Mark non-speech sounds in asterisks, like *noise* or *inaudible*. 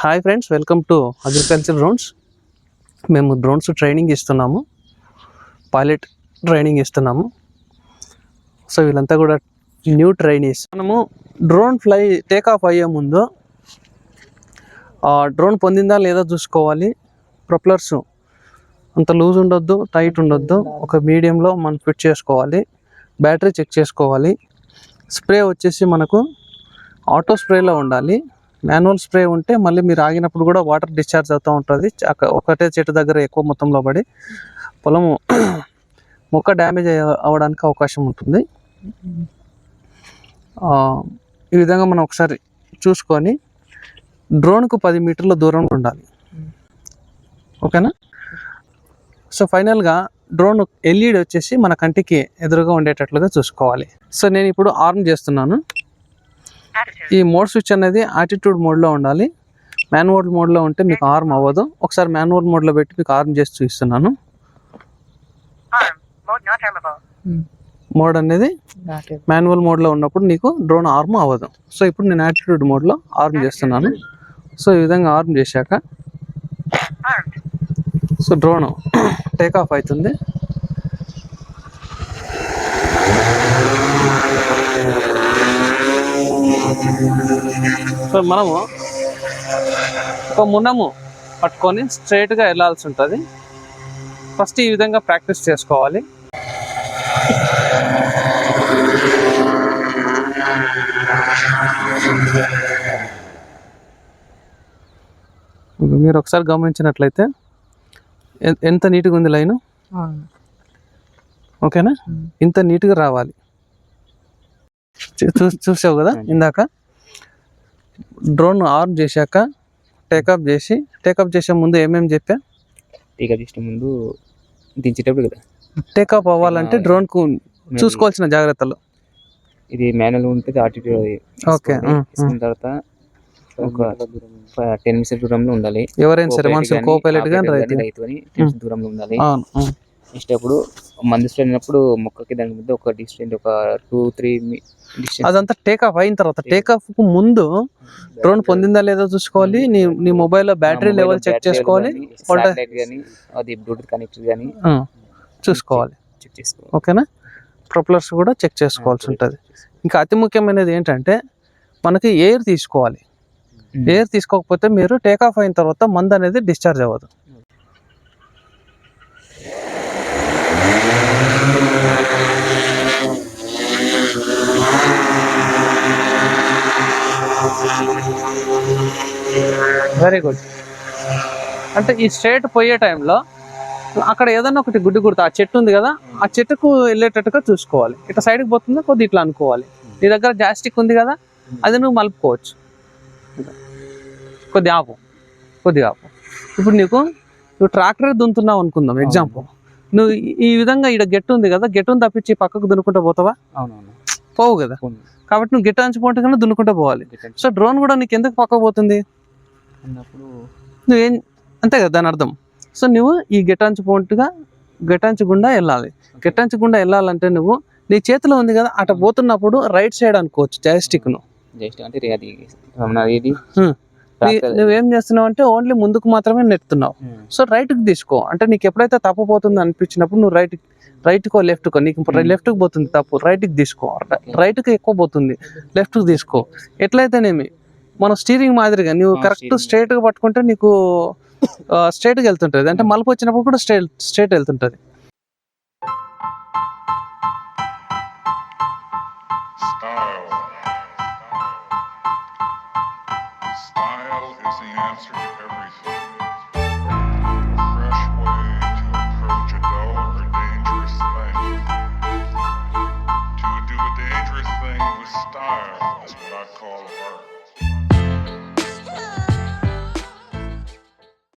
Hi friends welcome to agriculture drones మేము drones training ఇస్తున్నాము. Pilot training ఇస్తున్నాము. So వీళ్ళంతా కూడా న్యూ ట్రైనీస్ మనము డ్రోన్ ఫ్లై టేక్ ఆఫ్ అయ్యే ముందు డ్రోన్ పొందిందా లేదా చూసుకోవాలి. ప్రొప్లర్స్ అంత లూజ్ ఉండొద్దు టైట్ ఉండొద్దు. ఒక మీడియంలో మనం ఫిట్ చేసుకోవాలి. బ్యాటరీ చెక్ చేసుకోవాలి. స్ప్రే వచ్చేసి మనకు ఆటో స్ప్రేలో ఉండాలి. మాన్యువల్ స్ప్రే ఉంటే మళ్ళీ మీరు ఆగినప్పుడు కూడా వాటర్ డిశ్చార్జ్ అవుతూ ఉంటుంది. ఒకటే చెట్టు దగ్గర ఎక్కువ మొత్తంలో పడి పొలము *clears throat* మొక్క డ్యామేజ్ అవ్వడానికి అవకాశం ఉంటుంది. ఈ విధంగా మనం ఒకసారి చూసుకొని డ్రోన్కు పది మీటర్ల దూరం ఉండాలి. ఓకేనా? సో ఫైనల్గా డ్రోన్ ఎల్ఈడి వచ్చేసి మన కంటికి ఎదురుగా ఉండేటట్లుగా చూసుకోవాలి. సో నేను ఇప్పుడు ఆర్మ్ చేస్తున్నాను. ఈ మోడ్ స్విచ్ అనేది యాటిట్యూడ్ మోడ్లో ఉండాలి. మాన్యువల్ మోడ్లో ఉంటే మీకు ఆర్మ్ అవ్వదు. ఒకసారి మాన్యువల్ మోడ్లో పెట్టి మీకు ఆర్మ్ చేసి చూపిస్తున్నాను. మోడ్ అనేది మాన్యువల్ మోడ్లో ఉన్నప్పుడు నీకు డ్రోన్ ఆర్మ్ అవ్వదు. సో ఇప్పుడు నేను యాటిట్యూడ్ మోడ్లో ఆర్మ్ చేస్తున్నాను. సో ఈ విధంగా ఆర్మ్ చేశాక. సో డ్రోన్ టేక్ ఆఫ్ అవుతుంది. సో మనము ఒక మునము పట్టుకొని స్ట్రైట్గా వెళ్ళాల్సి ఉంటుంది. ఫస్ట్ ఈ విధంగా ప్రాక్టీస్ చేసుకోవాలి. మీరు ఒకసారి గమనించినట్లయితే ఎంత నీట్గా ఉంది లైను? ఓకేనా? ఇంత నీట్గా రావాలి. చూ- చూసావు కదా ఇందాక? డ్రోన్ ఆన్ చేశాక టేకప్ చేసి టేకప్ చేసే ముందు ఏమేమి చెప్పా? టీకా తీసిన ముందు దించేటప్పుడు కదా. టేకప్ అవ్వాలంటే డ్రోన్కు చూసుకోవాల్సిన జాగ్రత్తలు. ఇది మాన్యువల్ ఉంటుంది ఆటిట్యూడ్ ఓకే, తర్వాత ఒక టెన్ మినిట్స్ దూరంలో ఉండాలి. ఎవరైనా సరే మనుషులు కో పైలట్ కానీ రైతు అని 10 minutes దూరంలో ఉండాలి. నెక్స్ట్ అప్పుడు మందు స్ప్రేనప్పుడు మొక్కకి దాని మధ్య ఒక డిస్టెన్స్ ఒక టూ త్రీ అదంతా టేకప్ అయిన తర్వాత టేకప్కు ముందు డ్రోన్ పొందిందా లేదా చూసుకోవాలి నీ నీ మొబైల్లో బ్యాటరీ లెవెల్ చెక్ చేసుకోవాలి అది బ్లూటూత్ కనెక్టర్ కానీ ఆ, చూసుకోవాలి. ఓకేనా? ప్రొపలర్స్ కూడా చెక్ చేసుకోవాల్సి ఉంటుంది. ఇంకా అతి ముఖ్యమైనది ఏంటంటే మనకి ఎయిర్ తీసుకోవాలి. ఎయిర్ తీసుకోకపోతే మీరు టేక్ ఆఫ్ అయిన తర్వాత మందు అనేది డిశ్చార్జ్ అవ్వదు. వెరీ గుడ్ అంటే ఈ స్ట్రేట్ పోయే టైంలో అక్కడ ఏదైనా ఒకటి గుడ్డి గుర్తు ఆ చెట్టు ఉంది కదా ఆ చెట్టుకు వెళ్ళేటట్టుగా చూసుకోవాలి. ఇట్లా సైడ్కి పోతుందా కొద్ది ఇట్లా అనుకోవాలి. నీ దగ్గర జాస్టిక్ ఉంది కదా అది నువ్వు మలుపుకోవచ్చు. కొద్ది ఆపు కొద్దిగా ఆపు. ఇప్పుడు నీకు నువ్వు ట్రాక్టర్ దున్నుతున్నావు అనుకుందాం ఎగ్జాంపుల్ నువ్వు ఈ- ఈ విధంగా ఇక్కడ గెట్టు ఉంది కదా గెట్టును తప్పించి పక్కకు దున్నుకుంటూ పోతావా? అవునవును. పోవు కదా. కాబట్టి నువ్వు గిట్ట అంచుకుంటే కన్నా దున్నుకుంటూ పోవాలి. సో డ్రోన్ కూడా నీకు ఎందుకు పక్కకు పోతుంది? అన్నప్పుడు నువ్వేం అంతే కదా దాని అర్థం. సో నువ్వు ఈ గెటాంచు పోటుగా గెటాంచు గుండా వెళ్ళాలి. గెటాంచు గుండా వెళ్ళాలంటే నువ్వు నీ చేతిలో ఉంది కదా అట పోతున్నప్పుడు రైట్ సైడ్ అనుకోవచ్చు జాయిస్టిక్ను జస్ట్ అంటే అది Hmm. నువ్వేం చేస్తున్నావు అంటే ఓన్లీ ముందుకు మాత్రమే నెట్టుతున్నావు Hmm. సో రైట్కి తీసుకో అంటే నీకు ఎప్పుడైతే తప్పు పోతుంది అనిపించినప్పుడు నువ్వు రైట్ రైట్ కో లెఫ్ట్ కో నీకు Hmm. లెఫ్ట్కి పోతుంది తప్పు రైట్కి తీసుకో రైట్కి ఎక్కువ పోతుంది లెఫ్ట్కి తీసుకో ఎట్లయితేనేమి మన స్టీరింగ్ మాదిరిగా నువ్వు కరెక్ట్ steering. స్ట్రైట్గా పట్టుకుంటే నీకు స్ట్రైట్గా వెళ్తుంటది అంటే మలుపు వచ్చినప్పుడు కూడా స్ట్రైట్ స్ట్రైట్ వెళ్తుంటది Style. Style is the answer to everything. A fresh way to approach a dull or dangerous thing. To do a dangerous thing with style is what I call art.